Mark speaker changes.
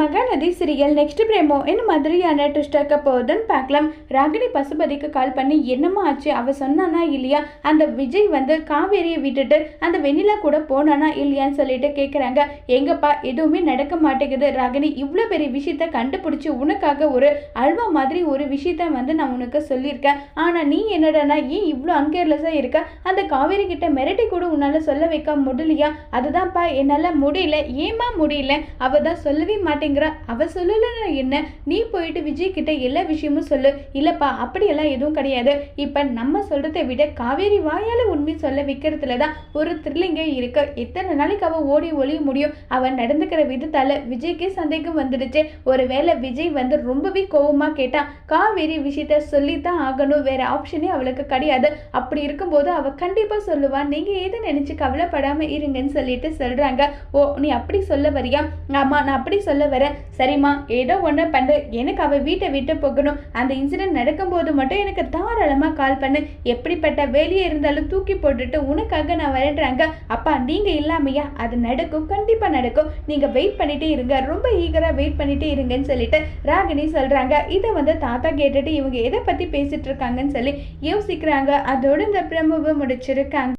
Speaker 1: Mahanadi serial next பிரேமோ என்ன மாதிரியான twist இருக்க போகுதுன்னு பார்க்கலாம். ராகினி பசுபதிக்கு கால் பண்ணி என்னம்மா ஆச்சு? அவ சொன்னானா இல்லையா? அந்த விஜய் வந்து காவேரியை விட்டுட்டு அந்த வெண்ணிலா கூட போனானா இல்லையான்னு சொல்லிட்டு கேட்குறாங்க எங்கப்பா? எதுவுமே நடக்க மாட்டேங்குது. ராகினி இவ்வளோ பெரிய விஷயத்த கண்டுபிடிச்சி உனக்காக ஒரு அல்வா மாதிரி ஒரு விஷயத்த வந்து நான் உனக்கு சொல்லியிருக்கேன். ஆனால் நீ என்னடானா ஏன் இவ்வளோ அன்கேர்லெஸ்ஸாக இருக்க? அந்த காவேரி கிட்ட மிரட்டி கூட உன்னால் சொல்ல வைக்க முடியலையா? அதுதான்ப்பா. என்னால் முடியல. ஏமா முடியல? அவள் தான் சொல்லவே மாட்டேன் மாட்டேங்கிறா அவ சொல்லலைன்னா என்ன? நீ போயிட்டு விஜய் கிட்ட எல்லா விஷயமும் சொல்லு. இல்லைப்பா அப்படியெல்லாம் எதுவும் கிடையாது. இப்ப நம்ம சொல்றதை விட காவேரி வாயால் உண்மை சொல்ல வைக்கிறதுல தான் ஒரு த்ரில்லிங்கே இருக்கு. எத்தனை நாளைக்கு அவள் ஓடி ஒளிய முடியும்? அவன் நடந்துக்கிற விதத்தால விஜய்க்கே சந்தேகம் வந்துடுச்சு. ஒருவேளை விஜய் வந்து ரொம்பவே கோவமா கேட்டான் காவேரி விஷயத்த சொல்லித்தான் ஆகணும். வேற ஆப்ஷனே அவளுக்கு கிடையாது. அப்படி இருக்கும்போது அவள் கண்டிப்பாக சொல்லுவான் நீங்க எதை நினச்சி கவலைப்படாமல் இருங்கன்னு சொல்லிட்டு சொல்றாங்க. ஓ நீ அப்படி சொல்ல வரியா? ஆமா நான் அப்படி சொல்ல வரேன் சரிம்மா ஏதோ ஒன்று பண்ணு. எனக்கு அவள் வீட்டை விட்டு போகணும். அந்த இன்சிடென்ட் நடக்கும்போது மட்டும் எனக்கு தாராளமாக கால் பண்ணு. எப்படிப்பட்ட வேலையே இருந்தாலும் தூக்கி போட்டுட்டு உனக்காக நான் வரேன்றாங்க. அப்பா நீங்கள் இல்லாமையா? அது நடக்கும் கண்டிப்பாக நடக்கும். நீங்கள் வெயிட் பண்ணிகிட்டே இருங்க. ரொம்ப ஈகராக வெயிட் பண்ணிகிட்டே இருங்கன்னு சொல்லிட்டு ராகினி சொல்கிறாங்க இதை வந்து தாத்தா கேட்டுட்டு இவங்க எதை பற்றி பேசிகிட்ருக்காங்கன்னு சொல்லி யோசிக்கிறாங்க. அதோட இந்த பிரமுவை முடிச்சிருக்காங்க.